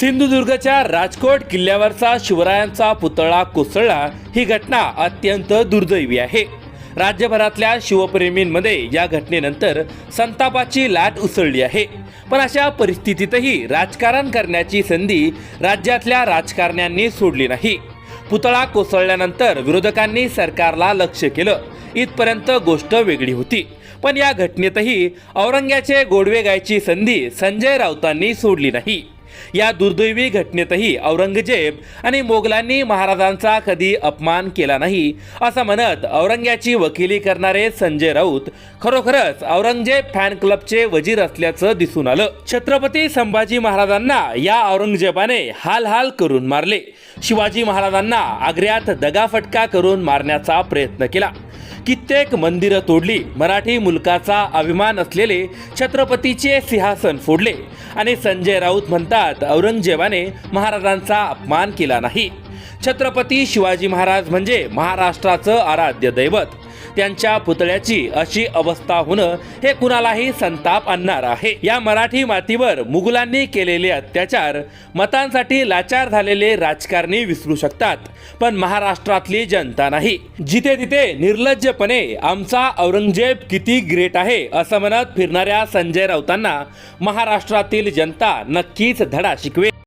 सिंधुदुर्गच्या राजकोट किल्ल्यावरचा शिवरायांचा पुतळा कोसळला ही घटना अत्यंत दुर्दैवी आहे. राज्यभरातल्या शिवप्रेमींमध्ये या घटनेनंतर संतापाची लाट उसळली आहे. पण अशा परिस्थितीतही राजकारण करण्याची संधी राज्यातल्या राजकारण्यांनी सोडली नाही. पुतळा कोसळल्यानंतर विरोधकांनी सरकारला लक्ष केलं. इथपर्यंत गोष्ट वेगळी होती. पण या घटनेतही औरंग्याचे गोडवे गायची संधी संजय राऊतांनी सोडली नाही. या दुर्दैवी घटनेतही औरंगजेब आणि मोगलांनी महाराजांचा कधी अपमान केला नाही असं म्हणत औरंग्याची वकिली करणारे संजय राऊत खरोखरच औरंगजेब फॅन क्लबचे वजीर असल्याचं दिसून आलं. छत्रपती संभाजी महाराजांना या औरंगजेबाने हाल हाल करून मारले. शिवाजी महाराजांना आग्र्यात दगाफटका करून मारण्याचा प्रयत्न केला. कित्येक मंदिरं तोडली. मराठी मुलकाचा अभिमान असलेले छत्रपतीचे सिंहासन फोडले. आणि संजय राऊत म्हणतात औरंगजेबाने महाराजांचा अपमान केला नाही. छत्रपती शिवाजी महाराज म्हणजे महाराष्ट्राचं आराध्य दैवत. त्यांच्या पुतळ्याची अशी अवस्था होणं हे कुणालाही संताप आणणार आहे. या मराठी मातीवर मुघलांनी केलेले अत्याचार मतांसाठी लाचार झालेले राजकारणी विसरू शकतात पण महाराष्ट्रातली जनता नाही. जिथे तिथे निर्लज्जपणे आमचा औरंगजेब किती ग्रेट आहे असं म्हणत फिरणाऱ्या संजय राऊतांना महाराष्ट्रातील जनता नक्कीच धडा शिकवेल.